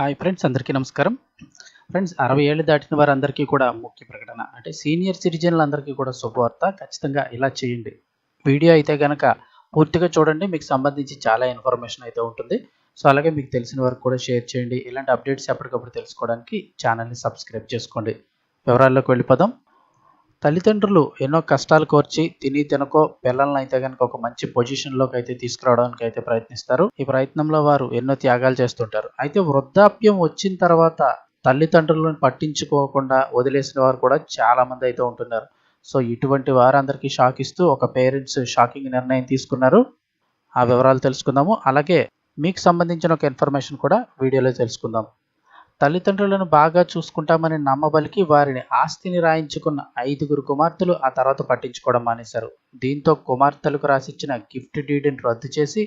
Hi friends అందరికీ నమస్కారం. Friends అరవై ఏళ్ళు దాటిన వారందరికీ కూడా ముఖ్య ప్రకటన. అంటే సీనియర్ సిటిజన్లందరికీ కూడా శుభవార్త. ఖచ్చితంగా ఇలా చేయండి. వీడియో అయితే కనుక పూర్తిగా చూడండి. మీకు సంబంధించి చాలా ఇన్ఫర్మేషన్ అయితే ఉంటుంది. సో అలాగే మీకు తెలిసిన వరకు కూడా షేర్ చేయండి. ఇలాంటి అప్డేట్స్ ఎప్పటికప్పుడు తెలుసుకోవడానికి ఛానల్ని సబ్స్క్రైబ్ చేసుకోండి. వివరాల్లోకి వెళ్ళిపోదాం. తల్లిదండ్రులు ఎన్నో కష్టాలు కోర్చి తిని తినకో పిల్లల్ని అయితే కనుక ఒక మంచి పొజిషన్లోకి అయితే తీసుకురావడానికి అయితే ప్రయత్నిస్తారు. ఈ ప్రయత్నంలో వారు ఎన్నో త్యాగాలు చేస్తుంటారు. అయితే వృద్ధాప్యం వచ్చిన తర్వాత తల్లిదండ్రులను పట్టించుకోకుండా వదిలేసిన వారు కూడా చాలా మంది అయితే ఉంటున్నారు. సో ఇటువంటి వారందరికీ షాక్ ఇస్తూ ఒక పేరెంట్స్ షాకింగ్ నిర్ణయం తీసుకున్నారు. ఆ వివరాలు తెలుసుకుందాము. అలాగే మీకు సంబంధించిన ఒక ఇన్ఫర్మేషన్ కూడా వీడియోలో తెలుసుకుందాం. తల్లిదండ్రులను బాగా చూసుకుంటామని నమ్మబలికి వారిని ఆస్తిని రాయించుకున్న ఐదుగురు కుమార్తెలు ఆ తర్వాత పట్టించుకోవడం మానేశారు. దీంతో కుమార్తెలకు రాసిచ్చిన గిఫ్ట్ డీడ్ని రద్దు చేసి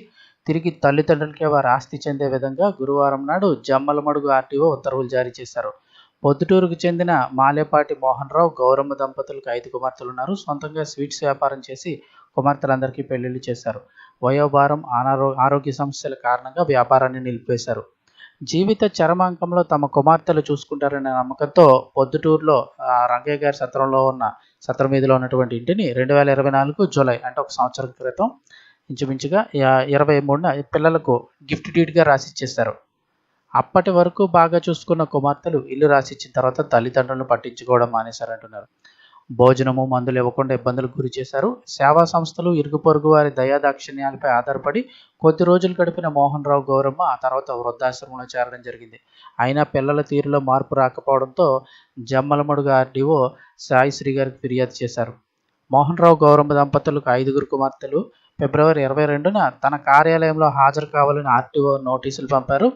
తిరిగి తల్లిదండ్రులకే వారు ఆస్తి చెందే విధంగా గురువారం నాడు జమ్మలమడుగు ఆర్టీఓ ఉత్తర్వులు జారీ చేశారు. పొద్దుటూరుకు చెందిన మాలేపాటి మోహన్ రావు గౌరమ్మ దంపతులకు ఐదు కుమార్తెలు ఉన్నారు. సొంతంగా స్వీట్స్ వ్యాపారం చేసి కుమార్తెలందరికీ పెళ్ళిళ్ళు చేశారు. వయోభారం అనారో ఆరోగ్య సమస్యల కారణంగా వ్యాపారాన్ని నిలిపేశారు జీవిత చరమాంకంలో తమ కుమార్తెలు చూసుకుంటారనే నమ్మకంతో పొద్దుటూరులో రంగయ్య గారి సత్రంలో ఉన్న సత్రం మీదలో ఉన్నటువంటి ఇంటిని రెండు వేల ఇరవై నాలుగు జూలై అంటే ఒక సంవత్సరం క్రితం ఇంచుమించుగా ఇరవై మూడున పిల్లలకు గిఫ్ట్ డీడ్గా రాసిచ్చేస్తారు. అప్పటి వరకు బాగా చూసుకున్న కుమార్తెలు ఇల్లు రాసిచ్చిన తర్వాత తల్లిదండ్రులను పట్టించుకోవడం మానేశారంటున్నారు. భోజనము మందులు ఇవ్వకుండా ఇబ్బందులకు గురి చేశారు. సేవా సంస్థలు ఇరుగు పొరుగు వారి దయాదాక్షిణ్యాలపై ఆధారపడి కొద్ది రోజులు గడిపిన మోహన్ రావు గౌరమ్మ ఆ తర్వాత వృద్ధాశ్రమంలో చేరడం జరిగింది. అయినా పిల్లల తీరులో మార్పు రాకపోవడంతో జమ్మలమడుగు ఆర్డీఓ సాయి శ్రీ గారికి ఫిర్యాదు చేశారు. మోహన్ రావు గౌరమ్మ దంపతులకు ఐదుగురు కుమార్తెలు. ఫిబ్రవరి ఇరవై రెండున తన కార్యాలయంలో హాజరు కావాలని ఆర్టీఓ నోటీసులు పంపారు.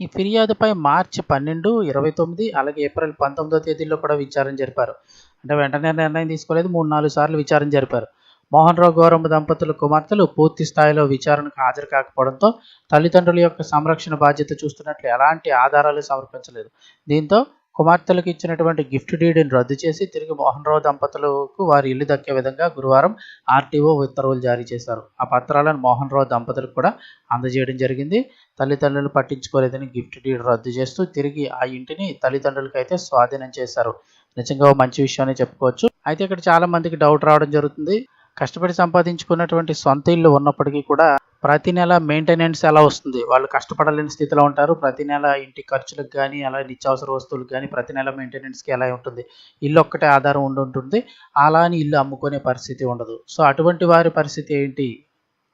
ఈ ఫిర్యాదుపై మార్చి పన్నెండు ఇరవై తొమ్మిది అలాగే ఏప్రిల్ పంతొమ్మిదో తేదీలో కూడా విచారణ జరిపారు. అంటే వెంటనే నిర్ణయం తీసుకోలేదు మూడు నాలుగు సార్లు విచారణ జరిపారు. మోహన్ రావు గౌరమ్మ దంపతుల కుమార్తెలు పూర్తి స్థాయిలో విచారణకు హాజరు కాకపోవడంతో తల్లిదండ్రుల యొక్క సంరక్షణ బాధ్యత చూస్తున్నట్లు ఎలాంటి ఆధారాలు సమర్పించలేదు. దీంతో కుమార్తెలకు ఇచ్చినటువంటి గిఫ్ట్ డీడ్ని రద్దు చేసి తిరిగి మోహన్ రావు దంపతులకు వారి ఇల్లు దక్కే విధంగా గురువారం ఆర్టీఓ ఉత్తర్వులు జారీ చేశారు. ఆ పత్రాలను మోహన్ రావు దంపతులకు కూడా అందజేయడం జరిగింది. తల్లిదండ్రులు పట్టించుకోలేదని గిఫ్ట్ డీడ్ రద్దు చేస్తూ తిరిగి ఆ ఇంటిని తల్లిదండ్రులకి అయితే స్వాధీనం చేశారు. నిజంగా ఓ మంచి విషయాన్ని చెప్పుకోవచ్చు. అయితే ఇక్కడ చాలా మందికి డౌట్ రావడం జరుగుతుంది. కష్టపడి సంపాదించుకున్నటువంటి సొంత ఇల్లు ఉన్నప్పటికీ కూడా ప్రతి నెల మెయింటెనెన్స్ ఎలా వస్తుంది? వాళ్ళు కష్టపడలేని స్థితిలో ఉంటారు. ప్రతి నెల ఇంటి ఖర్చులకు కానీ అలా నిత్యావసర వస్తువులకు కానీ ప్రతి నెల మెయింటెనెన్స్కి ఎలా ఉంటుంది? ఇల్లు ఒక్కటే ఆధారం ఉండి ఉంటుంది. అలా అని ఇల్లు అమ్ముకునే పరిస్థితి ఉండదు. సో అటువంటి వారి పరిస్థితి ఏంటి?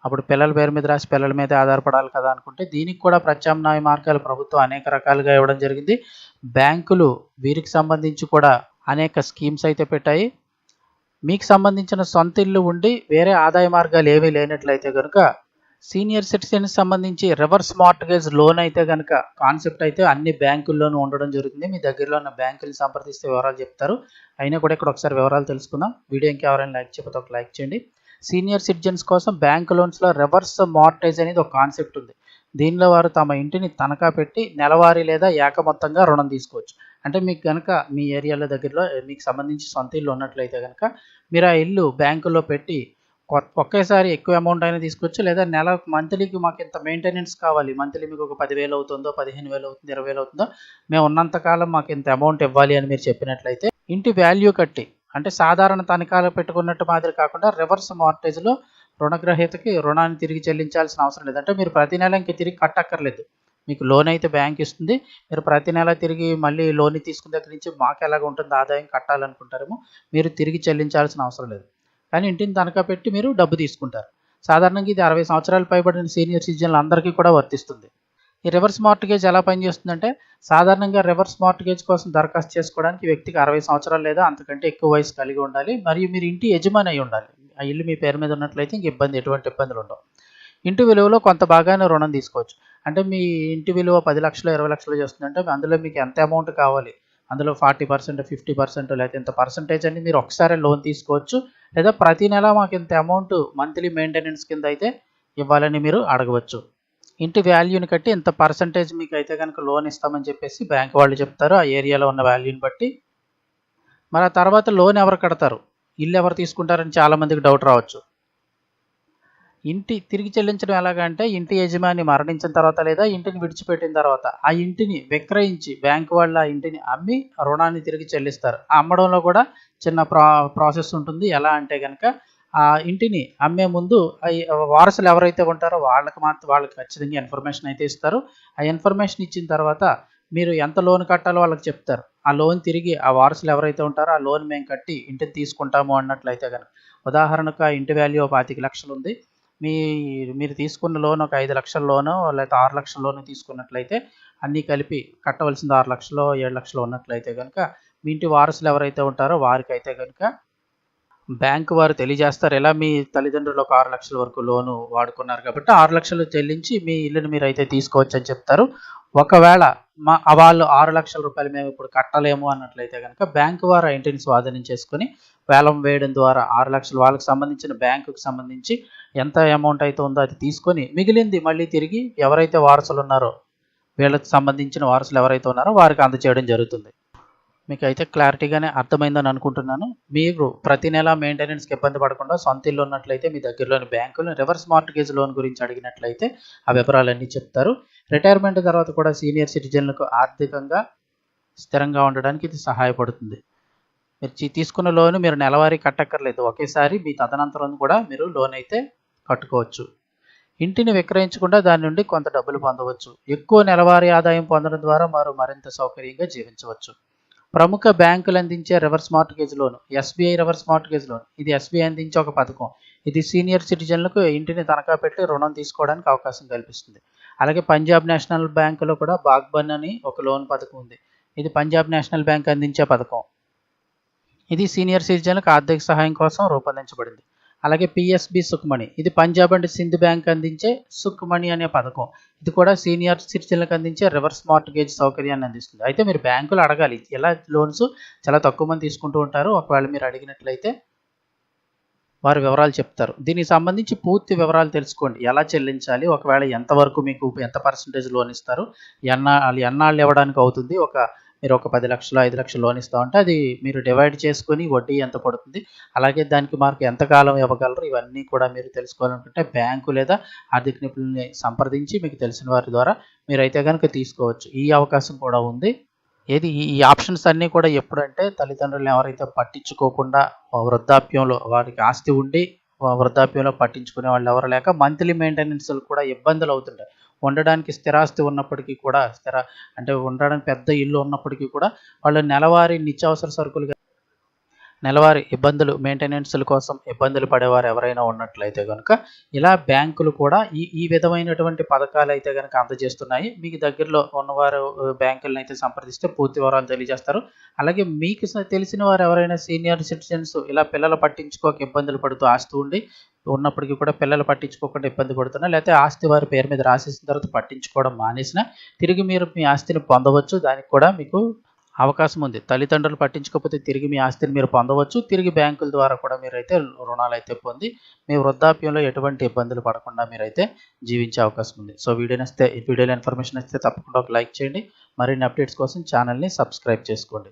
అప్పుడు పిల్లల పేరు మీద రాసి పిల్లల మీద ఆధారపడాలి కదా అనుకుంటే దీనికి కూడా ప్రత్యామ్నాయ మార్గాలు ప్రభుత్వం అనేక రకాలుగా ఇవ్వడం జరిగింది. బ్యాంకులు వీరికి సంబంధించి కూడా అనేక స్కీమ్స్ అయితే పెట్టాయి. మీకు సంబంధించిన సొంత ఇల్లు ఉండి వేరే ఆదాయ మార్గాలు ఏమీ లేనట్లయితే కనుక సీనియర్ సిటిజన్స్ సంబంధించి రివర్స్ మార్ట్గేజ్ లోన్ అయితే కనుక కాన్సెప్ట్ అయితే అన్ని బ్యాంకుల్లోనూ ఉండడం జరుగుతుంది. మీ దగ్గరలో ఉన్న బ్యాంకుల్ని సంప్రదిస్తే వివరాలు చెప్తారు. అయినా కూడా ఇక్కడ ఒకసారి వివరాలు తెలుసుకుందాం. వీడియో ఇంకెవరైనా లైక్ చెప్పితే ఒక లైక్ చేయండి. సీనియర్ సిటిజన్స్ కోసం బ్యాంక్ లోన్స్లో రివర్స్ మార్టేజ్ అనేది ఒక కాన్సెప్ట్ ఉంది. దీనిలో వారు తమ ఇంటిని తనఖా పెట్టి నెలవారీ లేదా ఏక మొత్తంగా రుణం తీసుకోవచ్చు. అంటే మీకు కనుక మీ ఏరియాలో దగ్గరలో మీకు సంబంధించి సొంత ఇల్లు ఉన్నట్లయితే కనుక మీరు ఆ ఇల్లు బ్యాంకులో పెట్టి ఒకేసారి ఎక్కువ అమౌంట్ అయినా తీసుకోవచ్చు. లేదా నెల మంత్లీకి మాకు ఇంత మెయింటెనెన్స్ కావాలి. మంత్లీ మీకు ఒక పదివేలు అవుతుందో పదిహేను వేలు అవుతుందో ఇరవై వేలు అవుతుందో మేము ఉన్నంతకాలం మాకు ఇంత అమౌంట్ ఇవ్వాలి అని మీరు చెప్పినట్లయితే ఇంటి వాల్యూ కట్టి అంటే సాధారణ తనఖాలు పెట్టుకున్నట్టు మాదిరి కాకుండా రివర్స్ మార్టేజ్లో రుణగ్రహీతకి రుణాన్ని తిరిగి చెల్లించాల్సిన అవసరం లేదు. అంటే మీరు ప్రతి నెల ఇంక తిరిగి కట్టక్కర్లేదు. మీకు లోన్ అయితే బ్యాంక్ ఇస్తుంది. మీరు ప్రతి నెల తిరిగి మళ్ళీ లోన్ తీసుకున్న దగ్గర నుంచి మాకు ఎలాగ ఉంటుంది ఆదాయం కట్టాలనుకుంటారేమో మీరు తిరిగి చెల్లించాల్సిన అవసరం లేదు. కానీ ఇంటిని తనఖా పెట్టి మీరు డబ్బు తీసుకుంటారు. సాధారణంగా ఇది అరవై సంవత్సరాలు పైబడిన సీనియర్ సిటిజన్లు అందరికీ కూడా వర్తిస్తుంది. ఈ రివర్స్ మార్టిగేజ్ ఎలా పనిచేస్తుందంటే సాధారణంగా రివర్స్ మార్టిగేజ్ కోసం దరఖాస్తు చేసుకోవడానికి వ్యక్తికి అరవై సంవత్సరాలు లేదా అంతకంటే ఎక్కువ వయసు కలిగి ఉండాలి. మరియు మీరు ఇంటి యజమాని అయి ఉండాలి. ఆ ఇల్లు మీ పేరు మీద ఉన్నట్లయితే ఇంక ఇబ్బంది ఎటువంటి ఇబ్బందులు ఉండవు. ఇంటి విలువలో కొంత భాగాన్ని రుణం తీసుకోవచ్చు. అంటే మీ ఇంటి విలువ పది లక్షలు ఇరవై లక్షలు చేస్తుందంటే అందులో మీకు ఎంత అమౌంట్ కావాలి? అందులో ఫార్టీ పర్సెంట్ ఫిఫ్టీ పర్సెంట్ లేకపోతే ఇంత పర్సంటేజ్ అని మీరు ఒకసారి లోన్ తీసుకోవచ్చు. లేదా ప్రతి నెల మాకు ఇంత అమౌంట్ మంత్లీ మెయింటెనెన్స్ కింద అయితే ఇవ్వాలని మీరు అడగవచ్చు. ఇంటి వాల్యూని కట్టి ఇంత పర్సంటేజ్ మీకు అయితే కనుక లోన్ ఇస్తామని చెప్పేసి బ్యాంక్ వాళ్ళు చెప్తారు. ఆ ఏరియాలో ఉన్న వాల్యూని బట్టి. మరి ఆ తర్వాత లోన్ ఎవరు కడతారు? ఇల్లు ఎవరు తీసుకుంటారని చాలామందికి డౌట్ రావచ్చు. ఇంటి తిరిగి చెల్లించడం ఎలాగంటే ఇంటి యజమాని మరణించిన తర్వాత లేదా ఇంటిని విడిచిపెట్టిన తర్వాత ఆ ఇంటిని విక్రయించి బ్యాంకు వాళ్ళు ఆ ఇంటిని అమ్మి రుణాన్ని తిరిగి చెల్లిస్తారు. ఆ అమ్మడంలో కూడా చిన్న ప్రా ప్రాసెస్ ఉంటుంది. ఎలా అంటే కనుక ఆ ఇంటిని అమ్మే ముందు వారసులు ఎవరైతే ఉంటారో వాళ్ళకి మాత్రం వాళ్ళకి ఖచ్చితంగా ఇన్ఫర్మేషన్ అయితే ఇస్తారు. ఆ ఇన్ఫర్మేషన్ ఇచ్చిన తర్వాత మీరు ఎంత లోన్ కట్టాలో వాళ్ళకి చెప్తారు. ఆ లోన్ తిరిగి ఆ వారసులు ఎవరైతే ఉంటారో ఆ లోన్ మేము కట్టి ఇంటిని తీసుకుంటాము అన్నట్లయితే కనుక ఉదాహరణకు ఆ ఇంటి వాల్యూ పాతిక లక్షలు ఉంది. మీ మీరు తీసుకున్న లోన్ ఒక ఐదు లక్షల లోను లేకపోతే ఆరు లక్షల లోను తీసుకున్నట్లయితే అన్నీ కలిపి కట్టవలసింది ఆరు లక్షలు ఏడు లక్షలు ఉన్నట్లయితే కనుక మీ ఇంటి వారసులు ఎవరైతే ఉంటారో వారికైతే కనుక బ్యాంకు వారు తెలియజేస్తారు. ఎలా మీ తల్లిదండ్రులు ఒక ఆరు లక్షల వరకు లోను వాడుకున్నారు కాబట్టి ఆరు లక్షలు చెల్లించి మీ ఇల్లుని మీరు అయితే తీసుకోవచ్చు అని చెప్తారు. ఒకవేళ మా వాళ్ళు ఆరు లక్షల రూపాయలు మేము ఇప్పుడు కట్టలేము అన్నట్లయితే కనుక బ్యాంకు వారు ఆ ఇంటిని స్వాధీనం చేసుకొని వేలం వేయడం ద్వారా ఆరు లక్షలు వాళ్ళకి సంబంధించిన బ్యాంకుకి సంబంధించి ఎంత అమౌంట్ అయితే ఉందో అది తీసుకొని మిగిలింది మళ్ళీ తిరిగి ఎవరైతే వారసులు ఉన్నారో వీళ్ళకి సంబంధించిన వారసులు ఎవరైతే ఉన్నారో వారికి అందచేయడం జరుగుతుంది. మీకు అయితే క్లారిటీగానే అర్థమైందని అనుకుంటున్నాను. మీరు ప్రతి నెల మెయింటెనెన్స్కి ఇబ్బంది పడకుండా సొంత ఇల్లు ఉన్నట్లయితే మీ దగ్గరలోని బ్యాంకులు రివర్స్ మార్టిగేజ్ లోన్ గురించి అడిగినట్లయితే ఆ వివరాలన్నీ చెప్తారు. రిటైర్మెంట్ తర్వాత కూడా సీనియర్ సిటిజన్లకు ఆర్థికంగా స్థిరంగా ఉండడానికి ఇది సహాయపడుతుంది. మీరు తీసుకున్న లోన్ మీరు నెలవారీ కట్టక్కర్లేదు. ఒకేసారి మీ తదనంతరం కూడా మీరు లోన్ అయితే కట్టుకోవచ్చు. ఇంటిని విక్రయించకుండా దాని నుండి కొంత డబ్బులు పొందవచ్చు. ఎక్కువ నెలవారీ ఆదాయం పొందడం ద్వారా వారు మరింత సౌకర్యంగా జీవించవచ్చు. ప్రముఖ బ్యాంకులు అందించే reverse mortgage loan SBI reverse mortgage loan ఇది ఎస్బీఐ అందించే ఒక పథకం. ఇది సీనియర్ సిటిజన్లకు ఇంటిని తనఖా పెట్టి రుణం తీసుకోవడానికి అవకాశం కల్పిస్తుంది. అలాగే పంజాబ్ నేషనల్ బ్యాంకులో కూడా బాగ్బన్ అని ఒక లోన్ పథకం ఉంది. ఇది పంజాబ్ నేషనల్ బ్యాంక్ అందించే పథకం. ఇది సీనియర్ సిటిజన్లకు ఆర్థిక సహాయం కోసం రూపొందించబడింది. అలాగే పిఎస్బి సుక్మణి ఇది పంజాబ్ అండ్ సింధ్ బ్యాంక్ అందించే సుక్మణి అనే పథకం. ఇది కూడా సీనియర్ సిటిజన్లకు అందించే రివర్స్ మార్టిగేజ్ సౌకర్యాన్ని అందిస్తుంది. అయితే మీరు బ్యాంకులు అడగాలి. ఎలా లోన్స్ చాలా తక్కువ మంది తీసుకుంటూ ఉంటారు. ఒకవేళ మీరు అడిగినట్లయితే వారి వివరాలు చెప్తారు. దీనికి సంబంధించి పూర్తి వివరాలు తెలుసుకోండి. ఎలా చెల్లించాలి? ఒకవేళ ఎంతవరకు మీకు ఎంత పర్సంటేజ్ లోన్ ఇస్తారు? ఎన్నా ఎన్నాళ్ళు ఇవ్వడానికి అవుతుంది? ఒక మీరు ఒక పది లక్షలు ఐదు లక్షలు లోన్ ఇస్తామంటే అది మీరు డివైడ్ చేసుకొని వడ్డీ ఎంత పడుతుంది? అలాగే దానికి మార్కు ఎంత కాలం ఇవ్వగలరు? ఇవన్నీ కూడా మీరు తెలుసుకోవాలనుకుంటే బ్యాంకు లేదా ఆర్థిక నిపుణుల్ని సంప్రదించి మీకు తెలిసిన వారి ద్వారా మీరైతే కనుక తీసుకోవచ్చు. ఈ అవకాశం కూడా ఉంది. ఏది? ఈ- ఈ ఆప్షన్స్ అన్నీ కూడా ఎప్పుడంటే తల్లిదండ్రులను ఎవరైతే పట్టించుకోకుండా వృద్ధాప్యంలో వారికి ఆస్తి ఉండి వా- వృద్ధాప్యంలో పట్టించుకునే వాళ్ళు ఎవరు లేక మంత్లీ మెయింటెనెన్స్ కూడా ఇబ్బందులు అవుతుంటాయి. ఉండడానికి స్థిరాస్తి ఉన్నప్పటికీ కూడా స్థిర అంటే ఉండడానికి పెద్ద ఇల్లు ఉన్నప్పటికీ కూడా వాళ్ళు నెలవారీ నిత్యావసర సరుకులు నెలవారీ ఇబ్బందులు మెయింటెనెన్స్ల కోసం ఇబ్బందులు పడేవారు ఎవరైనా ఉన్నట్లయితే కనుక ఇలా బ్యాంకులు కూడా ఈ ఈ విధమైనటువంటి పథకాలు అయితే కనుక అందజేస్తున్నాయి. మీకు దగ్గరలో ఉన్నవారు బ్యాంకులను అయితే సంప్రదిస్తే పూర్తి వివరాలు తెలియజేస్తారు. అలాగే మీకు స- తెలిసిన వారు ఎవరైనా సీనియర్ సిటిజన్స్ ఇలా పిల్లలు పట్టించుకోక ఇబ్బందులు పడుతూ ఆస్తి ఉండి ఉన్నప్పటికీ కూడా పిల్లలు పట్టించుకోకుండా ఇబ్బంది పడుతున్నా లేకపోతే ఆస్తి వారి పేరు మీద రాసేసిన తర్వాత పట్టించుకోవడం మానేసిన తిరిగి మీరు మీ ఆస్తిని పొందవచ్చు. దానికి కూడా మీకు అవకాశం ఉంది. తల్లిదండ్రులు పట్టించుకోకపోతే తిరిగి మీ ఆస్తిని మీరు పొందవచ్చు. తిరిగి బ్యాంకుల ద్వారా కూడా మీరైతే రుణాలు అయితే పొంది మీ వృద్ధాప్యంలో ఎటువంటి ఇబ్బందులు పడకుండా మీరైతే జీవించే అవకాశం ఉంది. సో వీడియో నచ్చితే వీడియోలో ఇన్ఫర్మేషన్ ఇస్తే తప్పకుండా ఒక లైక్ చేయండి. మరిన్ని అప్డేట్స్ కోసం ఛానల్ని సబ్స్క్రైబ్ చేసుకోండి.